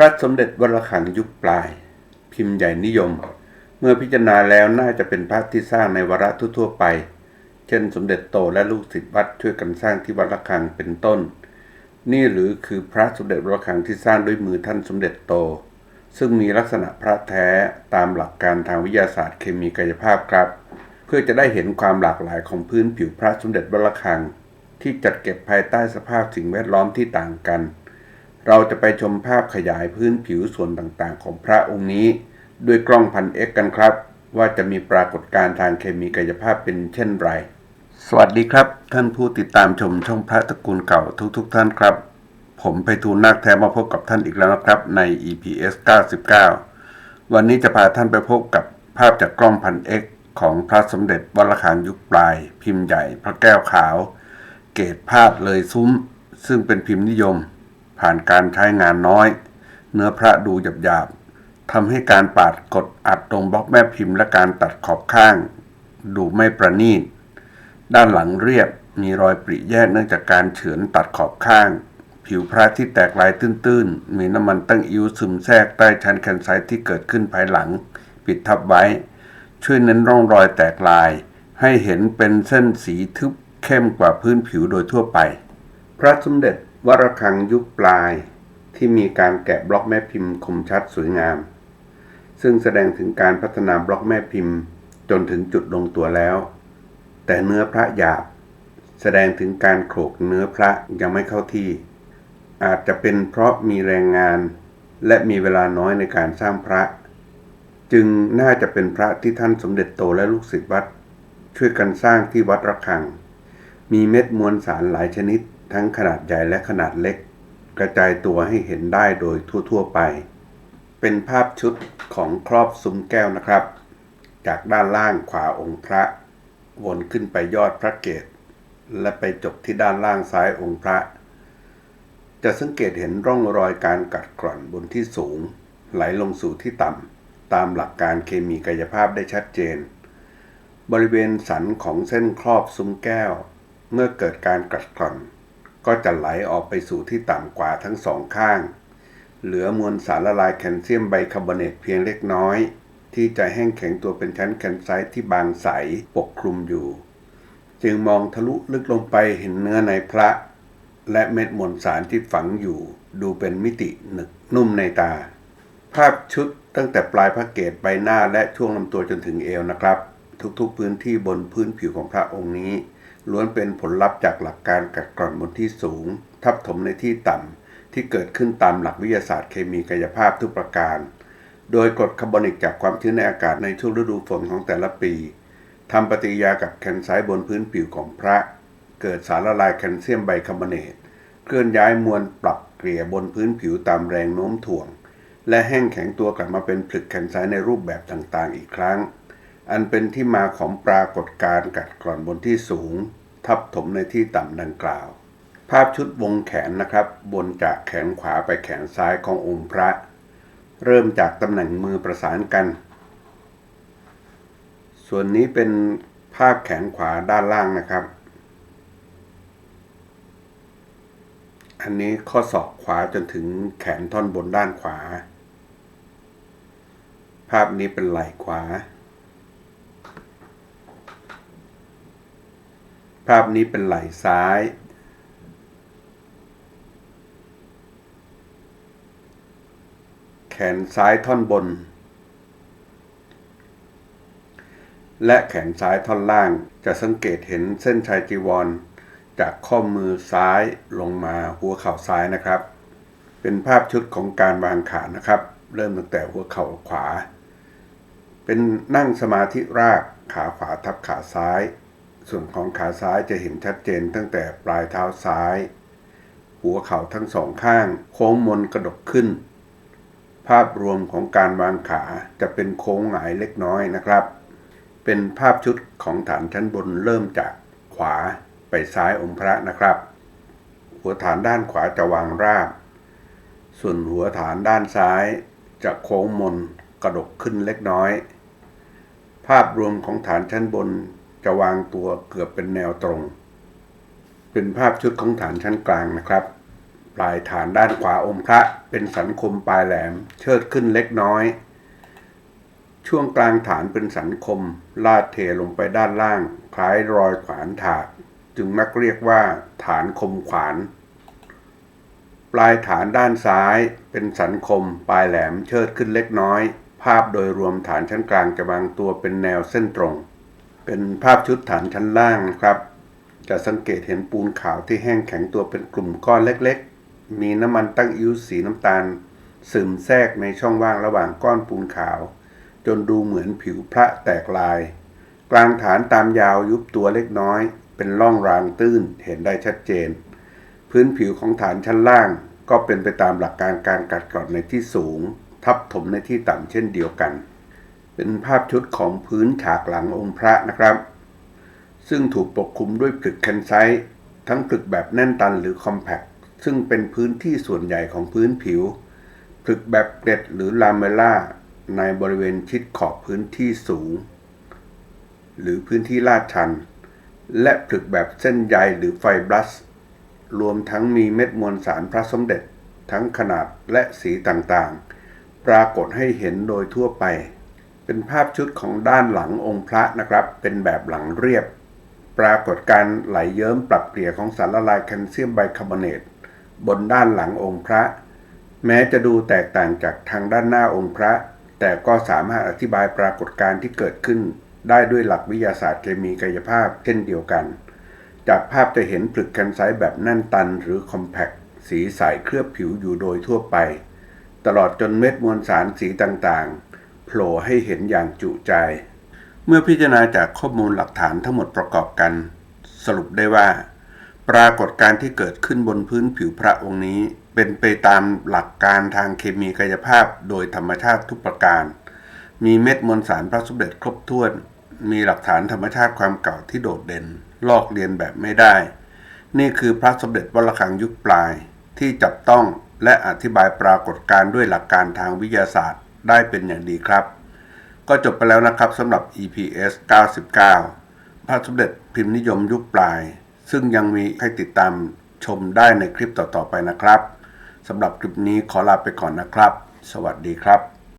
ระสมเด็จวรคังยุคปลาย พิมพ์ใหญ่นิยม เมื่อพิจารณาแล้วน่าจะเป็นพระที่สร้างในวาระทั่วๆไป เช่น สมเด็จโตและลูกศิษย์วัดช่วยกันสร้างที่วัดระฆังเป็นต้น นี่หรือคือพระสมเด็จวรคังที่สร้างด้วยมือท่านสมเด็จโต ซึ่งมีลักษณะพระแท้ตามหลักการทางวิทยาศาสตร์เคมีกายภาพครับ เพื่อจะได้เห็นความหลากหลายของพื้นผิวพระสมเด็จวรคังที่จัดเก็บภายใต้สภาพสิ่งแวดล้อมที่ต่างกัน เราจะไปชมภาพขยายพื้นผิวส่วนต่างๆ ของพระองค์นี้ ด้วยกล้องพันเอ็กกันครับ ว่าจะมีปรากฏการณ์ทางเคมีกายภาพเป็นเช่นไร สวัสดีครับ ท่านผู้ติดตามชมช่องพระตระกูลเก่าทุกๆทท่านครับ ผมไปทูลนาคแท้มาพบกับท่านอีกแล้วนะครับใน EPS 99 วันนี้จะพาท่านไปพบกับภาพจากกล้องพันเอ็กของพระสมเด็จวัดระฆังยุคปลาย พิมพ์ใหญ่ พระแก้วขาว เกรดภาพเลยซุ้ม ซึ่งเป็นพิมพ์นิยม ผ่านการใช้งานน้อย เนื้อพระดูหยาบๆทำให้การปาดกดอัดตรงบล็อกแม่พิมพ์และการตัดขอบข้าง ดูไม่ประณีต ด้านหลังเรียบมีรอยปริแยกเนื่องจากการเฉือนตัดขอบข้าง ผิวพระที่แตกลายตื้นๆ มีน้ำมันตั้งอิ้วซึมแทรกใต้ชั้นแคนไซต์ที่เกิดขึ้นภายหลัง ปิดทับไว้ ช่วยเน้นร่องรอยแตกลาย ให้เห็นเป็นเส้นสีทึบเข้มกว่าพื้นผิวโดยทั่วไป พระสมเด็จ วรคังยุคปลายที่มีการแกะบล็อกแม่พิมพ์คมชัดสวยงาม ซึ่งแสดงถึงการพัฒนาบล็อกแม่พิมพ์จนถึงจุดลงตัวแล้ว แต่เนื้อพระหยาบ แสดงถึงการโขลกเนื้อพระยังไม่เข้าที่ อาจจะเป็นเพราะมีแรงงาน และมีเวลาน้อยในการสร้างพระ จึงน่าจะเป็นพระที่ท่านสมเด็จโตและลูกศิษย์วัด ช่วยกันสร้างที่วัดระฆัง มีเม็ดมวลสารหลายชนิด ทั้งขนาดใหญ่และขนาดเล็ก กระจายตัวให้เห็นได้โดยทั่ว ๆ ไป เป็นภาพชุดของครอบซุ้มแก้วนะครับ จากด้านล่างขวาองค์พระ วนขึ้นไปยอดพระเกศและไปจบที่ด้านล่างซ้ายองค์พระ จะสังเกตเห็นร่องรอยการกัดกร่อนบนที่สูง ไหลลงสู่ที่ต่ำตามหลักการเคมีกายภาพได้ชัดเจน บริเวณสันของเส้นครอบซุ้มแก้ว เมื่อเกิดการกัดกร่อน ก็จะไหลออกไปสู่ที่ต่ำกว่าทั้งสองข้าง เหลือมวลสารละลายแคลเซียมไบคาร์บอเนตเพียงเล็กน้อย ที่จะแห้งแข็งตัวเป็นชั้นแคนไซต์ที่บางใสปกคลุมอยู่ จึงมองทะลุลึกลงไปเห็นเนื้อในพระ และเม็ดมวลสารที่ฝังอยู่ ดูเป็นมิติหนึกนุ่มในตา ภาพชุดตั้งแต่ปลายพระเกศใบหน้าและช่วงลำตัวจนถึงเอวนะครับ ทุกๆพื้นที่บนพื้นผิวของพระองค์นี้ ล้วนเป็นผลลัพธ์จากหลักการกัดกร่อนบนที่สูง ทับถมในที่ต่ำที่เกิดขึ้นตามหลักวิทยาศาสตร์เคมีกายภาพทุกประการ โดยกรดคาร์บอนิกจากความชื้นในอากาศในช่วงฤดูฝนของแต่ละปีทำปฏิกิริยากับแคนไซต์บนพื้นผิวของพระ เกิดสารละลายแคลเซียมไบคาร์บอเนตเคลื่อนย้ายมวลปรับเกลี่ยบนพื้นผิวตามแรงโน้มถ่วง และแห้งแข็งตัวกลับมาเป็นผลึกแคนไซต์ในรูปแบบต่างๆ อีกครั้ง อันเป็นที่มาของปรากฏการณ์กัดกร่อนบนที่สูง ทับถมในที่ต่ำดังกล่าว ภาพชุดวงแขนนะครับ บนจากแขนขวาไปแขนซ้ายขององค์พระ เริ่มจากตำแหน่งมือประสานกัน ส่วนนี้เป็นภาพแขนขวาด้านล่างนะครับ อันนี้ข้อศอกขวาจนถึงแขนท่อนบนด้านขวา ภาพนี้เป็นไหล่ขวาาพนี้เป็นไหล่ซ้าย แขนซ้ายท่อนบน และแขนซ้ายท่อนล่างจะสังเกตเห็นเส้นชายจีวร จากข้อมือซ้ายลงมาหัวเข่าซ้ายนะครับ เป็นภาพชุดของการวางขานะครับ เริ่มตั้งแต่หัวเข่าขวา เป็นนั่งสมาธิรากขาขวาทับขาซ้าย ส่วนของขาซ้ายจะเห็นชัดเจนตั้งแต่ปลายเท้าซ้าย หัวเข่าทั้งสองข้าง โค้งมนกระดกขึ้น ภาพรวมของการวางขาจะเป็นโค้งหงายเล็กน้อยนะครับ เป็นภาพชุดของฐานชั้นบนเริ่มจากขวาไปซ้ายองค์พระนะครับ หัวฐานด้านขวาจะวางราบ ส่วนหัวฐานด้านซ้ายจะโค้งมนกระดกขึ้นเล็กน้อย ภาพรวมของฐานชั้นบน จะวางตัวเกือบเป็นแนวตรง เป็นภาพชุดของฐานชั้นกลางนะครับ ปลายฐานด้านขวาองค์พระเป็นสันคมปลายแหลม เชิดขึ้นเล็กน้อย ช่วงกลางฐานเป็นสันคม ลาดเทลงไปด้านล่าง คล้ายรอยขวานถาก จึงมักเรียกว่า ฐานคมขวานปลายฐานด้านซ้ายเป็นสันคม ปลายแหลมเชิดขึ้นเล็กน้อย ภาพโดยรวมฐานชั้นกลางจะวางตัวเป็นแนวเส้นตรง เป็นภาพชุดฐานชั้นล่างนะครับ จะสังเกตเห็นปูนขาวที่แห้งแข็งตัวเป็นกลุ่มก้อนเล็กๆ มีน้ำมันตั้งอิ้วสีน้ำตาล ซึมแทรกในช่องว่างระหว่างก้อนปูนขาว จนดูเหมือนผิวพระแตกลาย กลางฐานตามยาวยุบตัวเล็กน้อย เป็นร่องรางตื้นเห็นได้ชัดเจน พื้นผิวของฐานชั้นล่างก็เป็นไปตามหลักการการกัดกร่อนในที่สูง ทับถมในที่ต่ำเช่นเดียวกัน เป็นภาพชุดของพื้นฉากหลังองค์พระนะครับ ซึ่งถูกปกคลุมด้วยผลึกแคนไซต์ทั้งผลึกแบบแน่นตันหรือคอมแพคซึ่งเป็นพื้นที่ส่วนใหญ่ของพื้นผิวผลึกแบบเกล็ดหรือลาเมล่าในบริเวณชิดขอบพื้นที่สูง หรือพื้นที่ลาดชัน และผลึกแบบเส้นใยหรือไฟบลัส รวมทั้งมีเม็ดมวลสารพระสมเด็จ ทั้งขนาดและสีต่างๆ ปรากฏให้เห็นโดยทั่วไป เป็นภาพชุดของด้านหลังองค์พระนะครับ เป็นแบบหลังเรียบ ปรากฏการไหลเยิ้มปรับเกลี่ยของสารละลายแคลเซียมไบคาร์บอเนตบนด้านหลังองค์พระ แม้จะดูแตกต่างจากทางด้านหน้าองค์พระ แต่ก็สามารถอธิบายปรากฏการณ์ที่เกิดขึ้น ได้ด้วยหลักวิทยาศาสตร์เคมีกายภาพเช่นเดียวกัน จากภาพจะเห็นผลึกแคนไซต์แบบแน่นตันหรือคอมแพคสีใสเคลือบผิวอยู่โดยทั่วไป ตลอดจนเม็ดมวลสารสีต่างๆ ผล่ให้เห็นอย่างจุใจ เมื่อพิจารณาจากข้อมูลหลักฐานทั้งหมดประกอบกัน สรุปได้ว่า ปรากฏการณ์ที่เกิดขึ้นบนพื้นผิวพระองค์นี้ เป็นไปตามหลักการทางเคมีกายภาพโดยธรรมชาติทุกประการ มีเม็ดมวลสารพระสมเด็จครบถ้วน มีหลักฐานธรรมชาติความเก่าที่โดดเด่น ลอกเลียนแบบไม่ได้ นี่คือพระสมเด็จวัดระฆังยุคปลายที่จับต้องและอธิบายปรากฏการณ์ด้วยหลักการทางวิทยาศาสตร์ ได้เป็นอย่างดีครับ ก็จบไปแล้วนะครับสำหรับ EPS 99 พระสมเด็จพิมพ์นิยมยุคปลาย ซึ่งยังมีให้ติดตามชมได้ในคลิปต่อๆไปนะครับสำหรับคลิปนี้ขอลาไปก่อนนะครับ สวัสดีครับ